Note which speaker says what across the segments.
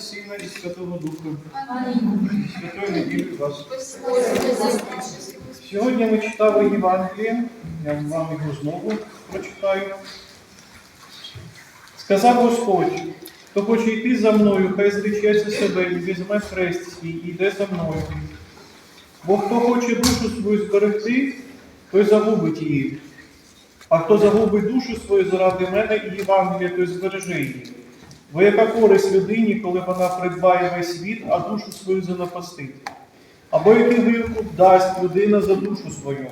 Speaker 1: Сина і Святого Духа. Святої неділі вас. Сьогодні ми читали Євангеліє, я вам його знову прочитаю. Сказав Господь, хто хоче йти за мною, хай зречеться себе і візьме хрест свій і йде за мною. Бо хто хоче душу свою зберегти, той загубить її. А хто загубить душу свою заради мене і Євангелія, той збереже її. Бо яка користь людині, коли вона придбає весь світ, а душу свою занапастить? Або який вирку дасть людина за душу свою?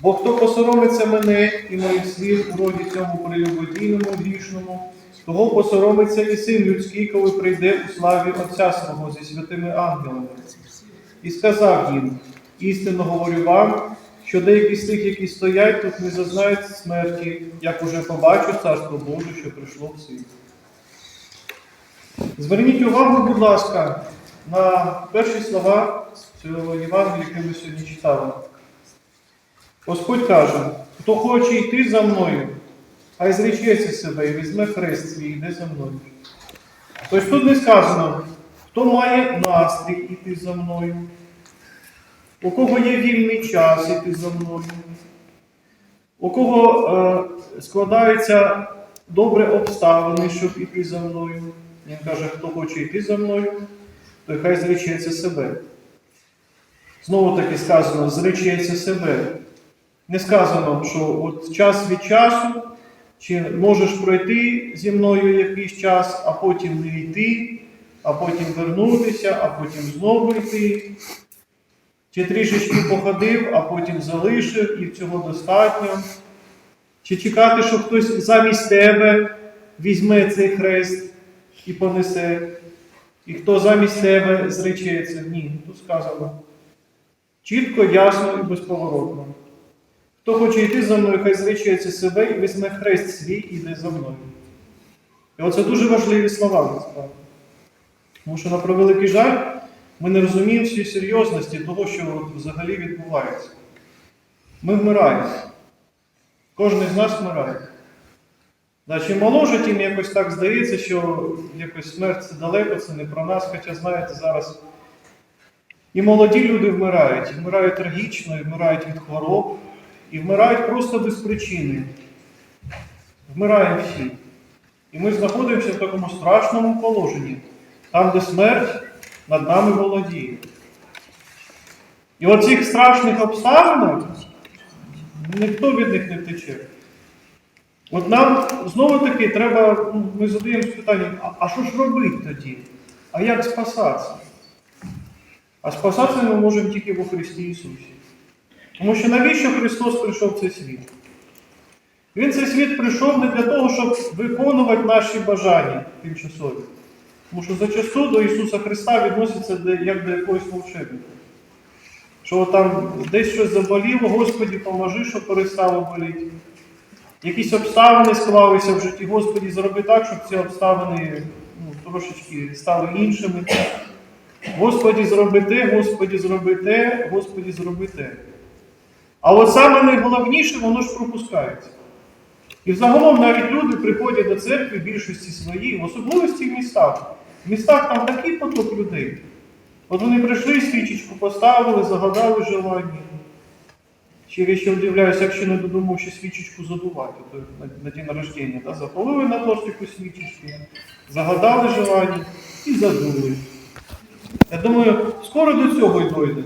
Speaker 1: Бо хто посоромиться мене і моїх слів у роді цьому прелюбодійному грішному, того посоромиться і син людський, коли прийде у славі Отця свого зі святими ангелами. І сказав їм: істинно говорю вам, що деякі з тих, які стоять тут, не зазнають смерті, як уже побачу царство Боже, що прийшло в світ. Зверніть увагу, будь ласка, на перші слова цього Євангелія, яке ми сьогодні читали. Господь каже, хто хоче йти за мною, хай зречеться себе і візьме хрест свій і йде за мною. Тобто тут не сказано, хто має настрій йти за мною, у кого є вільний час йти за мною, у кого е, складаються добре обставини, щоб іти за мною. Він каже, хто хоче йти за мною, той хай зречеться себе. Знову таки сказано, зречеться себе. Не сказано, що от час від часу, чи можеш пройти зі мною якийсь час, а потім не йти, а потім вернутися, а потім знову йти. Чи трішечки походив, а потім залишив, і цього достатньо. Чи чекати, що хтось замість тебе візьме цей хрест і понесе, і хто замість тебе зречеться? Ні, тут сказано. Чітко, ясно і безповоротно. Хто хоче йти за мною, хай зречується себе і візьме хрест свій і йде за мною. І оце дуже важливі слова насправді. Тому що, на превеликий жаль, ми не розуміємо всієї серйозності того, що взагалі відбувається. Ми вмираємо. Кожен з нас вмирає. Моложе, тим якось так здається, що якось смерть це далеко, це не про нас, хоча, знаєте, зараз і молоді люди вмирають, і вмирають трагічно, і вмирають від хвороб, і вмирають просто без причини. Вмираємо всі. І ми знаходимося в такому страшному положенні, там, де смерть над нами володіє. І оцих страшних обставинах ніхто від них не втече. От нам знову таки треба, ну, ми задаємо питання, а, а що ж робити тоді? А як спасатися? А спасатися ми можемо тільки во Христі Ісусі. Тому що навіщо Христос прийшов в цей світ? Він цей світ прийшов не для того, щоб виконувати наші бажання тимчасові. Тому що зачасту до Ісуса Христа відноситься як до якогось волшебника. Що там десь щось заболіло, Господі, поможи, щоб перестало боліти. Якісь обставини склалися в житті, Господі, зроби так, щоб ці обставини ну, трошечки стали іншими. Господі, зроби те, Господі, зроби те, Господі, зроби те. А от саме найголовніше, воно ж пропускається. І взагалом навіть люди приходять до церкви в більшості своїй, в особливості в містах. В містах там такий поток людей. От вони прийшли, свічечку поставили, загадали желання. Ще я ще удивляюся, якщо не додумав, що свічечку задувати то на, день рождення. Да? Запалили на тортику свічечки, загадали желання і задули. Я думаю, скоро до цього й дойде.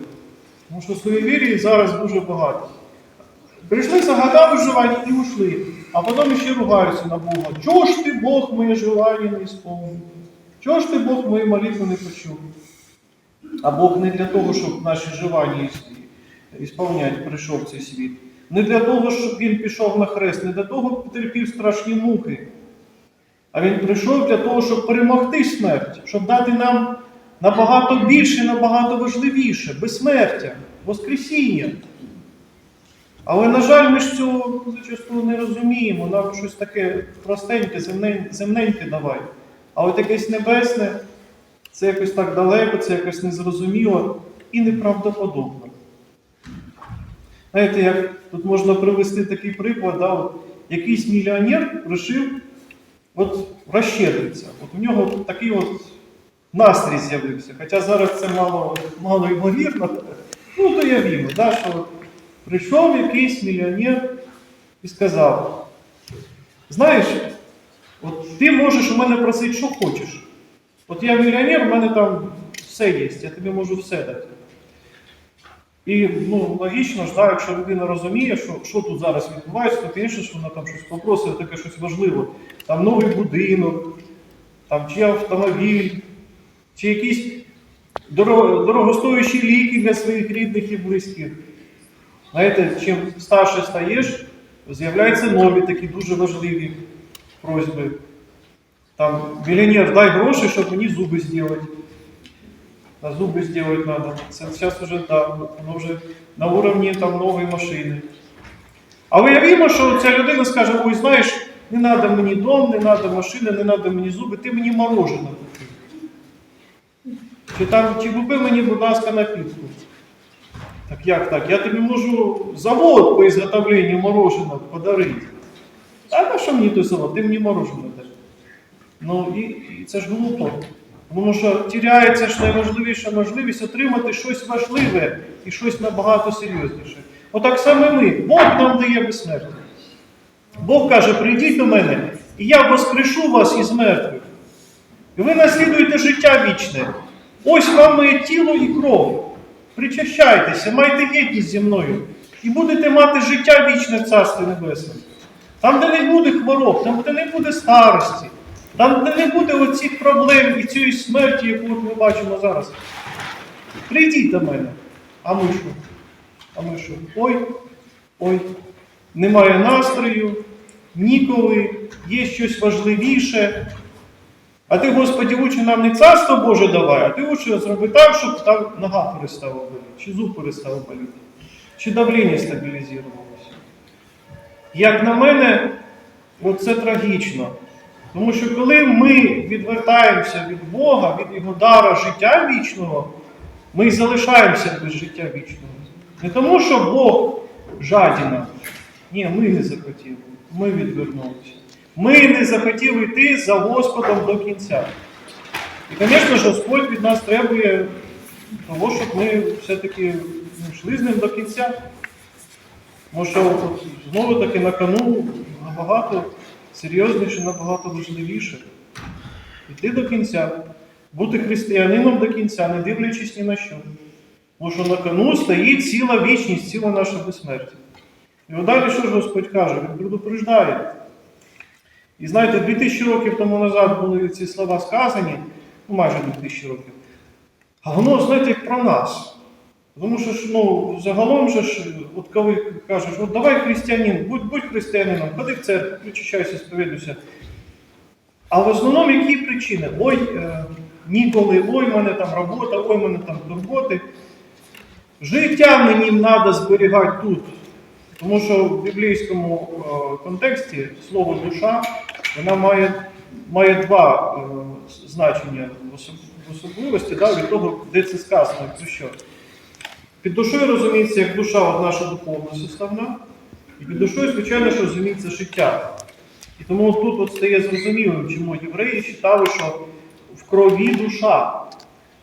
Speaker 1: Тому що суєвірів зараз дуже багато. Прийшли, загадали желання і ушли, а потім ще ругаються на Бога. Чого ж ти Бог моє желання не ісполнив? Чого ж ти Бог мою молитву не почув? А Бог не для того, щоб наші желання ісполняти прийшов в цей світ. Не для того, щоб він пішов на хрест, не для того потерпів страшні муки. А він прийшов для того, щоб перемогти смерть, щоб дати нам набагато більше, набагато важливіше безсмертя, Воскресіння. Але, на жаль, ми ж цього зачасту не розуміємо. Нам щось таке простеньке, земненьке, давай. А от якесь небесне, це якось так далеко, це якось незрозуміло і неправдоподобно. Знаєте, як тут можна привести такий приклад, да, от, якийсь мільйонер вирішив от, розщедритися. От у нього такий от настрій з'явився. Хоча зараз це мало, мало ймовірно. Ну, то явімо, да, що прийшов якийсь мільйонер і сказав: знаєш, от ти можеш у мене просити, що хочеш. От я мільйонер, у мене там все є, я тобі можу все дати. І ну, логічно ж, да, якщо людина розуміє, що, що тут зараз відбувається, то, звісно, що вона там щось попросить, таке щось важливе. Там новий будинок, там чи автомобіль, чи якісь дорого, дорогостоящі ліки для своїх рідних і близьких. Знаєте, чим старше стаєш, з'являються нові такі дуже важливі просьби. Там, миллионер, дай гроші, щоб мені зуби зробити. А зуби сделать надо. Зараз вже да, воно вже на уровні там нової машини. А уявімо, що ця людина скаже, ой, знаєш, не треба мені дом, не треба машини, не треба мені зуби, ти мені мороженое купи. Чи там, чи купи мені, будь ласка, напітку. Так як так? Я тобі можу завод по ізготовленню мороженого подарити. А на що мені той завод? Ти мені мороженое даш. Ну і, і це ж глупо. Тому що тіряється ж найважливіша можливість отримати щось важливе і щось набагато серйозніше. Отак саме ми. Бог нам дає безсмертя. Бог каже, прийдіть до мене, і я воскрешу вас із мертвих. І ви наслідуєте життя вічне. Ось вам моє тіло і кров. Причащайтеся, майте єдність зі мною, і будете мати життя вічне в Царстві Небесному. Там, де не буде хвороб, там, де не буде старості, там, не буде оцих проблем і цієї смерті, яку ми бачимо зараз. Прийдіть до мене. А ми що? А ми що? Ой, ой, немає настрою, ніколи, є щось важливіше. А ти, Господи, учи нам не царство Боже давай, а ти учи зроби так, щоб там нога перестала боліти, чи зуб перестав боліти, чи давлення стабілізувалося. Як на мене, це трагічно. Тому що коли ми відвертаємося від Бога, від Його дара життя вічного, ми залишаємося без життя вічного. Не тому, що Бог жадіна. Ні, ми не захотіли. Ми відвернулися. Ми не захотіли йти за Господом до кінця. І, звісно ж, Господь від нас требує того, щоб ми все-таки йшли з ним до кінця. Тому що знову таки на кону набагато серйозніше, набагато важливіше. Йти до кінця, бути християнином до кінця, не дивлячись ні на що. Тому що на кону стоїть ціла вічність, ціла наша безсмертя. І далі що ж Господь каже? Він предупреждає. І знаєте, 2000 років тому назад були ці слова сказані, ну майже 2000 років. А воно, знаєте, про нас. Тому що ну, загалом же ж, от коли кажеш, от давай християнин, будь, будь християнином, ходи в церкву, причащайся, сповідуйся. А в основному які причини? Ой, е, ніколи, ой, мене там робота, ой, мене там турботи. Життя мені треба зберігати тут. Тому що в біблійському е, контексті слово душа вона має, має два е, значення в особливості да, від того, де це сказано, про що. Під душою розуміється як душа наша духовна составна, і під душою, звичайно, що розуміється життя. І тому тут от стає зрозумілим, чому євреї вважали, що в крові душа.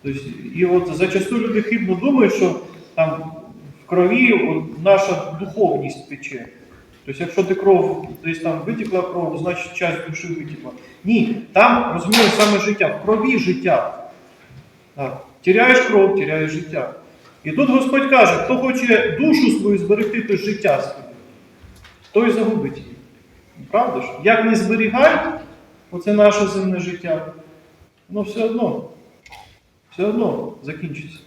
Speaker 1: Тобто, і от зачасту люди хибно думають, що там в крові от, наша духовність тече. Тобто, якщо ти кров десь там витекла кров, значить часть душі витекла. Ні, там розуміємо саме життя, в крові життя. Так. Тіряєш кров, тіряєш життя. І тут Господь каже, хто хоче душу свою зберегти, то життя своє, той загубить її. Правда ж? Як не зберігай, оце наше земне життя, воно все одно, все одно закінчиться.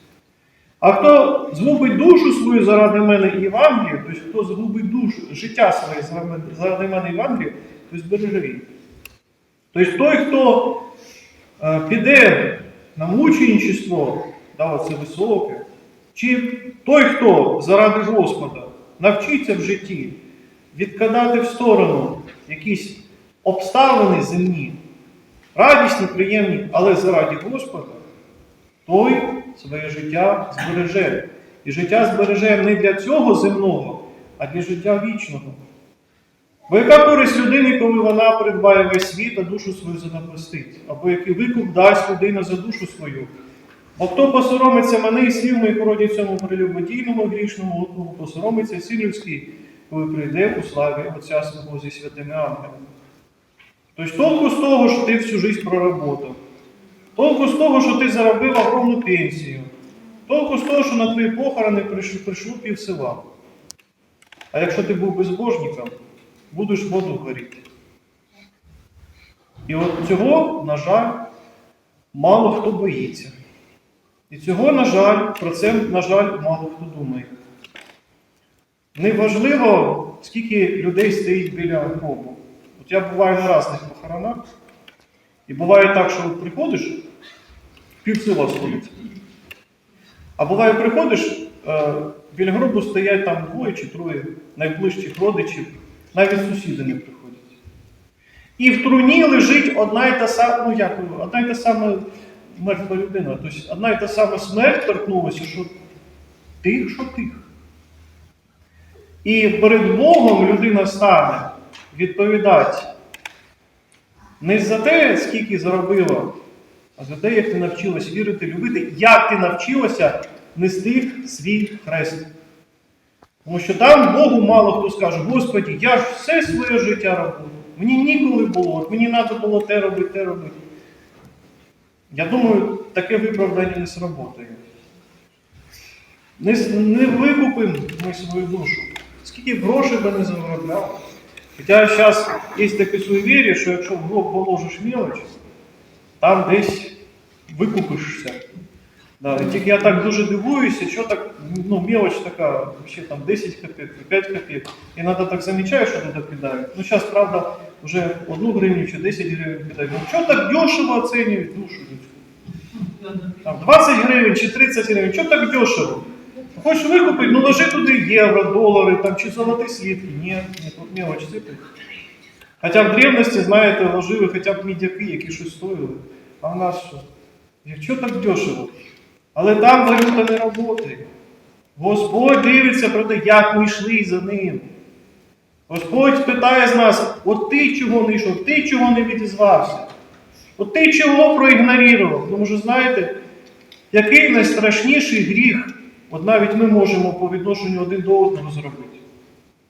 Speaker 1: А хто згубить душу свою заради мене і Євангелію, тобто хто згубить душу, життя своє заради- мене і Євангелію, то збереже її. Тобто той, хто е, піде на мученичество, да, оце високе, чи той, хто заради Господа навчиться в житті відкидати в сторону якісь обставини земні, радісні, приємні, але заради Господа, той своє життя збереже. І життя збереже не для цього земного, а для життя вічного. Бо яка користь людини, коли вона придбає весь світ, а душу свою занапастить? Або який викуп дасть людина за душу свою? Бо хто посоромиться мене і слів моїх роді цьому прелюбодійному грішному отмову, посоромиться син людський, коли прийде у славі Отця свого зі святими ангелами. Тобто толку з того, що ти всю життя проработав, толку з того, що ти заробив огромну пенсію, толку з того, що на твої похорони прийшло, пів села. А якщо ти був безбожником, будеш воду горіти. І от цього, на жаль, мало хто боїться. І цього, на жаль, про це, на жаль, мало хто думає. Неважливо, скільки людей стоїть біля гробу. От я буваю на різних похоронах, і буває так, що приходиш, пів села сходиться. А буває, приходиш, е, біля гробу стоять там двоє чи троє найближчих родичів, навіть сусіди не приходять. І в труні лежить одна і та сама, ну як, одна і та сама мертва людина. Тобто одна і та сама смерть торкнулася, що тих, що тих. І перед Богом людина стане відповідати не за те, скільки заробила, а за те, як ти навчилась вірити, любити, як ти навчилася нести свій хрест. Тому що там Богу мало хто скаже, Господі, я ж все своє життя робив. Мені ніколи було, мені треба було те робити, те робити. Я думаю, таке виправдання не сработає. Не, не викупимо ми свою душу. Скільки грошей би не заробляли. Хоча зараз є таке суєвір'я, що якщо в гроб положиш мелоч, там десь викупишся. Да, і тільки я так дуже дивуюся, що так, ну, мелочь така, ще там 10 копійок, 5 копійок. І надо так замічаю, що туди кидають. Ну, зараз, правда, вже 1 гривню чи 10 гривень кидають. Ну, що так дешево оцінюють душу людську? Там 20 гривень чи 30 гривень, що так дешево? Хочеш викупити, ну ложи туди євро, долари там, чи золоті слідки. Ні, ні, тут сипить. Хоча в древності, знаєте, ложили хоча б мідяки, які щось стоїли. А в нас що? Якщо так дешево? Але там валюта не працює. Господь дивиться про те, як ми йшли за ним. Господь питає з нас, от ти чого не йшов, ти чого не відізвався? От ти чого проігнорував? Тому що знаєте, який найстрашніший гріх, от навіть ми можемо по відношенню один до одного зробити.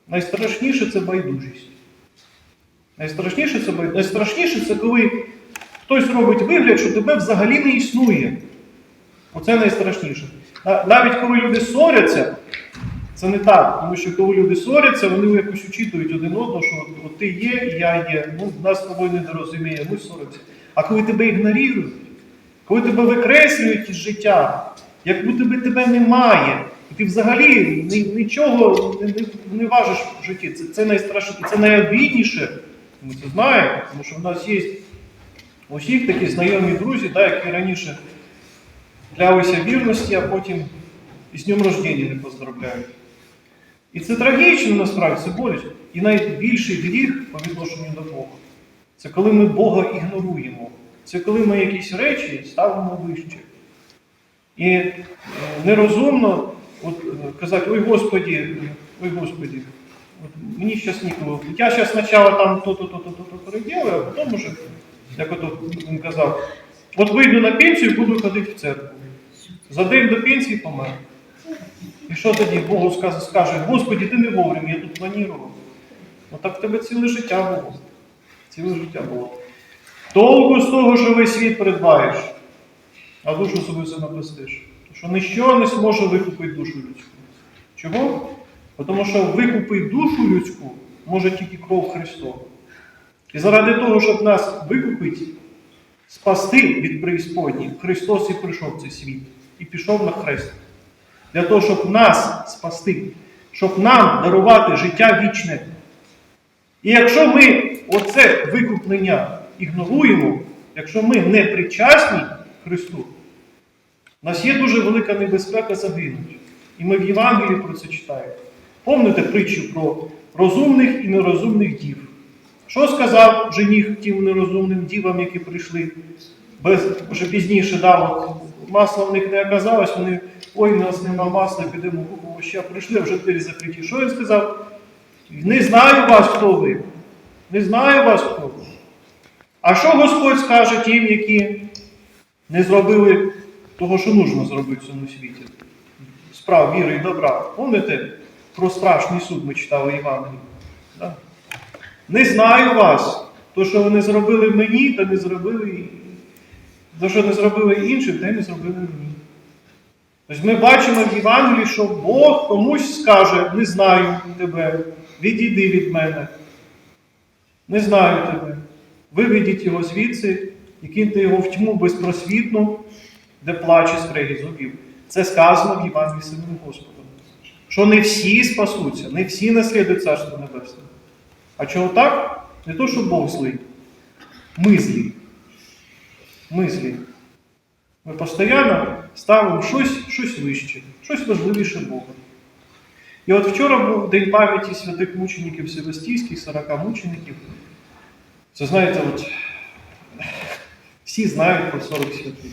Speaker 1: Найстрашніше це байдужість. Найстрашніше це байдужість. Найстрашніше це коли хтось робить вигляд, що тебе взагалі не існує. Оце найстрашніше. Навіть коли люди ссоряться, це не так. Тому що коли люди ссоряться, вони якось учитують один одного, що от, от ти є, я є, ну, нас з тобою розуміє, ми ссоримося. А коли тебе ігнорують, коли тебе викреслюють із життя, як будто би тебе немає, і ти взагалі ні- нічого не, не, не важиш в житті. Це, це найстрашніше, це найобідніше. Ми це знаємо, тому що в нас є у всіх такі знайомі друзі, да, які раніше клялися вірності, а потім і з днем рождення не поздравляють. І це трагічно насправді, це боляче. І найбільший гріх по відношенню до Бога. Це коли ми Бога ігноруємо. Це коли ми якісь речі ставимо вище. І е, нерозумно от, е, казати, ой Господі, ой Господі, от, мені зараз ніколи. Я зараз спочатку там то-то, то-то, то-то переділаю, а потім уже, як ото він казав, от вийду на пенсію і буду ходити в церкву. За день до пенсії помер. І що тоді Богу скаже, Господі, ти не вовремя, я тут планував. Ну так в тебе ціле життя було. Ціле життя було. Толку з того, що весь світ придбаєш, а душу собі занапастиш. Що ніщо не зможе викупити душу людську. Чого? Тому що викупити душу людську може тільки кров Христова. І заради того, щоб нас викупити, спасти від преісподні, Христос і прийшов в цей світ і пішов на хрест. Для того, щоб нас спасти, щоб нам дарувати життя вічне. І якщо ми оце викуплення ігноруємо, якщо ми не причасні Христу, у нас є дуже велика небезпека загинути. І ми в Євангелії про це читаємо. Помните притчу про розумних і нерозумних дів. Що сказав жених тим нерозумним дівам, які прийшли без, вже пізніше, да, от, масла в них не оказалось, вони, ой, у нас нема масла, підемо купимо ще, прийшли, вже двері закриті. Що він сказав? Не знаю вас, хто ви. Не знаю вас, хто ви. А що Господь скаже тим, які не зробили того, що нужно зробити в цьому світі? Справ віри і добра. Пам'ятаєте, про страшний суд ми читали Євангелії? Да? Не знаю вас. То, що ви не зробили мені, та не зробили то, що не зробили іншим, те не зробили мені. Тобто ми бачимо в Євангелії, що Бог комусь скаже, не знаю тебе, відійди від мене. Не знаю тебе. Виведіть його звідси і киньте його в тьму безпросвітну, де плаче скрегі зубів. Це сказано в Євангелії самим Господом. Що не всі спасуться, не всі наслідують Царство Небесне. А чого так? Не то, що Бог злий. Ми злі. Ми злі. Ми постійно ставимо щось, щось вище, щось важливіше Бога. І от вчора був День пам'яті святих мучеників Севастійських, 40 мучеників. Це знаєте, от всі знають про 40 святих.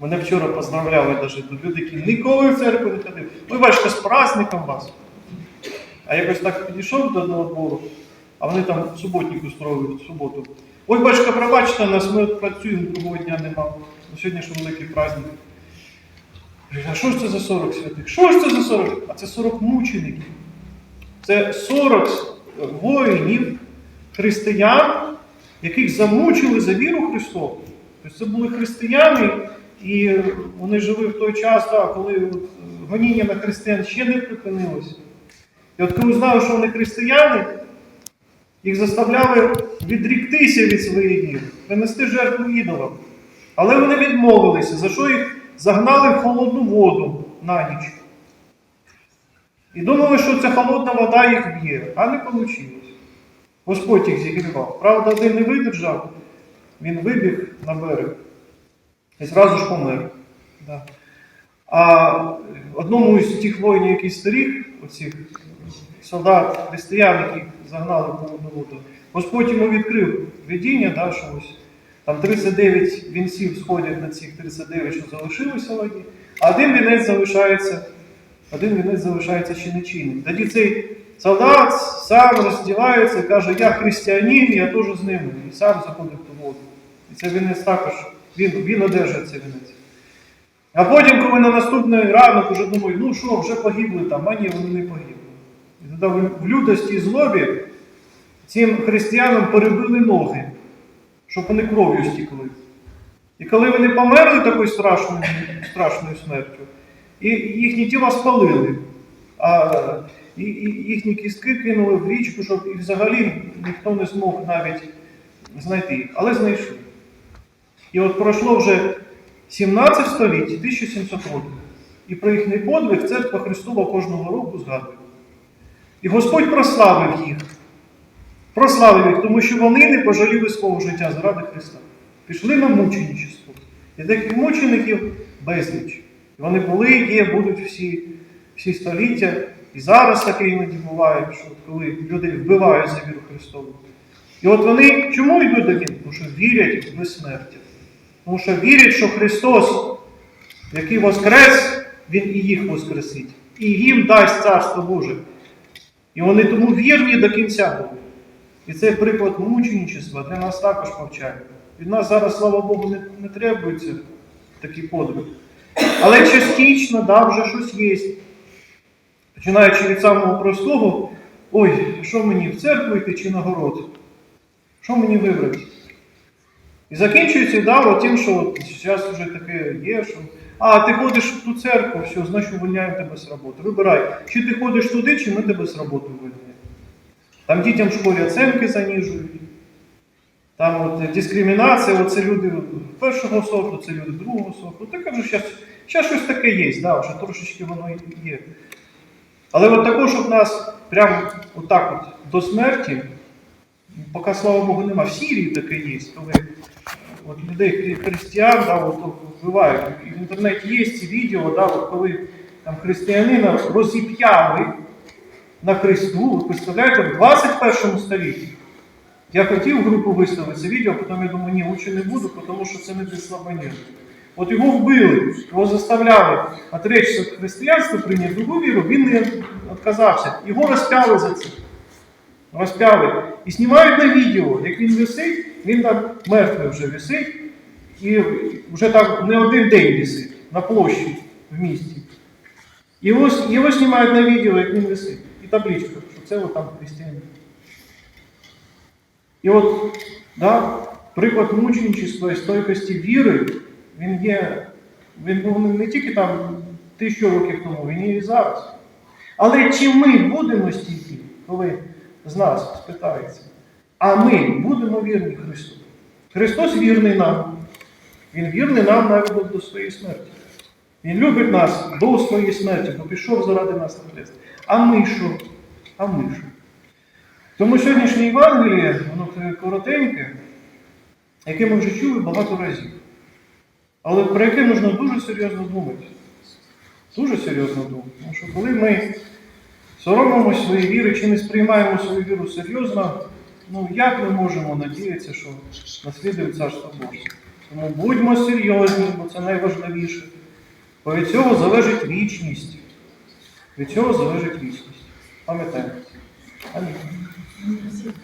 Speaker 1: Мене вчора поздравляли навіть люди, які ніколи в церкву не ходили. Ви бачите, з праздником вас. А якось так підійшов до одного двору, а вони там суботник устроїли в суботу. Ой, батька, пробачте нас, ми працюємо, другого дня нема. Сьогодні ж великий праздник. А що ж це за 40 святих? Що ж це за 40? А це 40 мучеників. Це 40 воїнів, християн, яких замучили за віру Христову. Тобто це були християни, і вони жили в той час, коли е, гоніння на християн ще не припинилося. І от коли знали, що вони християни, їх заставляли відріктися від своєї віри, принести жертву ідолам. Але вони відмовилися, за що їх загнали в холодну воду на ніч. І думали, що ця холодна вода їх б'є, а не вийшло. Господь їх зігрівав. Правда, один не видержав, він вибіг на берег і зразу ж помер. А одному із тих воїнів, який сторіг, оцих солдат, християн, яких загнали холодну воду, Господь йому відкрив видіння, да, що ось там 39 вінців сходять на цих 39, що залишилося в воді, а один вінець залишається, один вінець залишається ще нечинним. Тоді цей солдат сам роздівається і каже, я християнин, я теж з ними. І сам заходить ту воду. І це вінець також, він, він одержує цей вінець. А потім, коли на наступний ранок вже думають, ну що, вже погибли там, а ні, вони не погибли. В- лютості і злобі цим християнам перебили ноги, щоб вони кров'ю стікли. І коли вони померли такою страшною, страшною смертю, і їхні тіла спалили, а і, і їхні кістки кинули в річку, щоб і взагалі ніхто не змог навіть знайти їх, але знайшли. І от пройшло вже 17 століть, 1700 років. І про їхній подвиг церква Христова кожного року згадує. І Господь прославив їх. Прославив їх, тому що вони не пожаліли свого життя заради Христа. Пішли на мученичество. І таких мучеників безліч. І вони були, є, будуть всі, всі століття. І зараз таке іноді буває, що коли люди вбивають за віру Христову. І от вони чому йдуть до Ним? Тому що вірять в безсмертя. Тому що вірять, що Христос, який воскрес, Він і їх воскресить. І їм дасть Царство Боже. І вони тому вірні до кінця були. І це приклад мученичества для нас також повчає. Від нас зараз, слава Богу, не, не требується такий подвиг. Але частично, да, вже щось є. Починаючи від самого простого, ой, що мені в церкву йти чи на город? Що мені вибрати? І закінчується да, тим, що от зараз вже таке є, що а, ти ходиш в ту церкву, все, значить увольняємо тебе з роботи. Вибирай, чи ти ходиш туди, чи ми тебе з роботи вивільняємо. Там дітям в школі оценки занижують. Там от дискримінація, оце люди першого сорту, це люди другого сорту. Так кажу, зараз, щось таке є, да, вже трошечки воно є. Але от також щоб нас прям отак от до смерті, поки, слава Богу, нема. В Сирії таке є, коли от людей християн да, от, вбивають. В інтернеті є ці відео, да, от, коли там християнина розіп'яли на Христу, представляєте, в 21 столітті. Я хотів групу виставити це відео, потім я думаю, ні, лучше не буду, тому що це не для слабонервних. От його вбили, його заставляли отречься від християнства, прийняти другу віру, він не відказався. Його розпяли за це. розп'яли. І знімають на відео, як він висить, він там мертвий вже висить, і вже так не один день висить на площі в місті. І його знімають на відео, як він висить. І табличка, що це от там християнин. І от, да, приклад мученичества і стойкості віри, він є, він був не тільки там тисячу років тому, він є і зараз. Але чи ми будемо стійкі, коли з нас спитається, а ми будемо вірні Христу? Христос вірний нам. Він вірний нам навіть до- своєї смерті. Він любить нас до своєї смерті, бо пішов заради нас на хрест. А ми що? А ми що? Тому сьогоднішнє Євангеліє, воно коротеньке, яке ми вже чули багато разів. Але про яке потрібно дуже серйозно думати. Дуже серйозно думати. Тому що коли ми соромимося своєї віри чи не сприймаємо свою віру серйозно, ну як ми можемо надіятися, що наслідує Царство Боже? Тому будьмо серйозні, бо це найважливіше. Бо від цього залежить вічність. Від цього залежить вічність. Пам'ятаємо. Амінь.